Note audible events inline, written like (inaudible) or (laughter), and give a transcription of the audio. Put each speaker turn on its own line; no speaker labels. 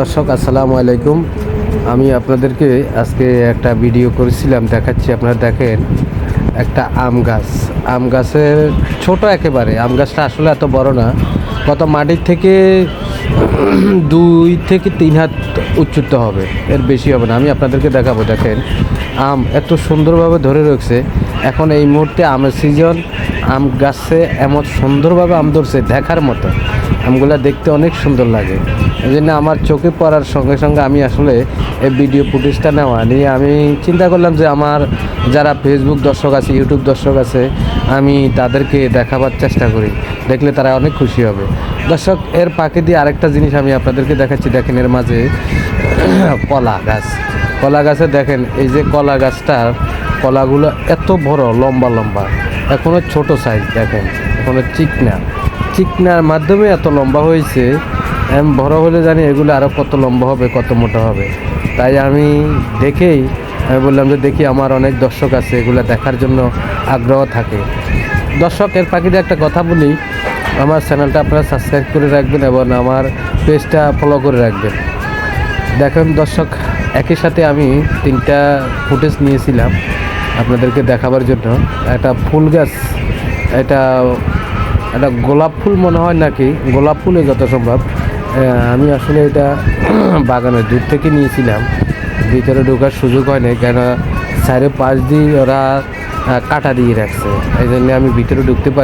দর্শক, আসসালামু আলাইকুম। আমি আপনাদেরকে আজকে একটা ভিডিও করেছিলাম, দেখাচ্ছি। আপনারা দেখেন, একটা আম গাছ। আম গাছের ছোট একেবারে। আম গাছটা আসলে এত বড় না। কত মাটির থেকে (clears throat) দুই থেকে তিন হাত উচ্চুত হবে। এর বেশি হবে না। আমি আপনাদেরকে দেখাবো, দেখেন। আম এত সুন্দরভাবে ধরে রয়েছে। এখন এই মুহূর্তে আমের সিজন। আম গাছে এমন সুন্দরভাবে আম ধরছে, দেখার মতো। আমগুলা দেখতে অনেক সুন্দর লাগে। এই জন্য আমার চোখে পড়ার সঙ্গে সঙ্গে আমি আসলে এই ভিডিও ফুটেজটা নেওয়া নিয়ে আমি চিন্তা করলাম যে আমার যারা ফেসবুক দর্শক আছে ইউটিউব দর্শক আছে, আমি তাদেরকে দেখাবার চেষ্টা করি। দেখলে তারা অনেক খুশি হবে। দর্শক, এর পাকে দিয়ে আরেকটা জিনিস আমি আপনাদেরকে দেখাচ্ছি। দেখেন, এর মাঝে (clears throat) কলা গাছ। কলা গাছে দেখেন, এই যে কলা গাছটার কলাগুলো এত বড়, লম্বা লম্বা। এখনও ছোট সাইজ দেখেন। এখনও চিকনা। চিকনার মাধ্যমে এত লম্বা হয়েছে, আমি বড় হলে জানি এগুলো আরও কত লম্বা হবে, কত মোটা হবে। তাই আমি দেখেই, আমি বললাম যে দেখি আমার অনেক দর্শক আছে, এগুলো দেখার জন্য আগ্রহ থাকে। দর্শক, এর পাখিতে একটা কথা বলি, আমার চ্যানেলটা আপনারা সাবস্ক্রাইব করে রাখবেন এবং আমার পেজটা ফলো করে রাখবেন। দেখেন দর্শক, একই সাথে আমি তিনটা ফুটেজ নিয়েছিলাম আপনাদেরকে দেখাবার জন্য। একটা ফুল গাছ, এটা একটা গোলাপ ফুল মনে হয় নাকি? গোলাপ ফুলে যত সম্ভব আমি আসলে এটা (clears throat) বাগানের দূর থেকে নিয়েছিলাম। ভিতরে ঢোকার সুযোগ হয়নি কেন চারে পাশ দিয়ে ওরা কাটা দিয়ে রাখছে। এই জন্য আমি ভিতরে ঢুকতে পারি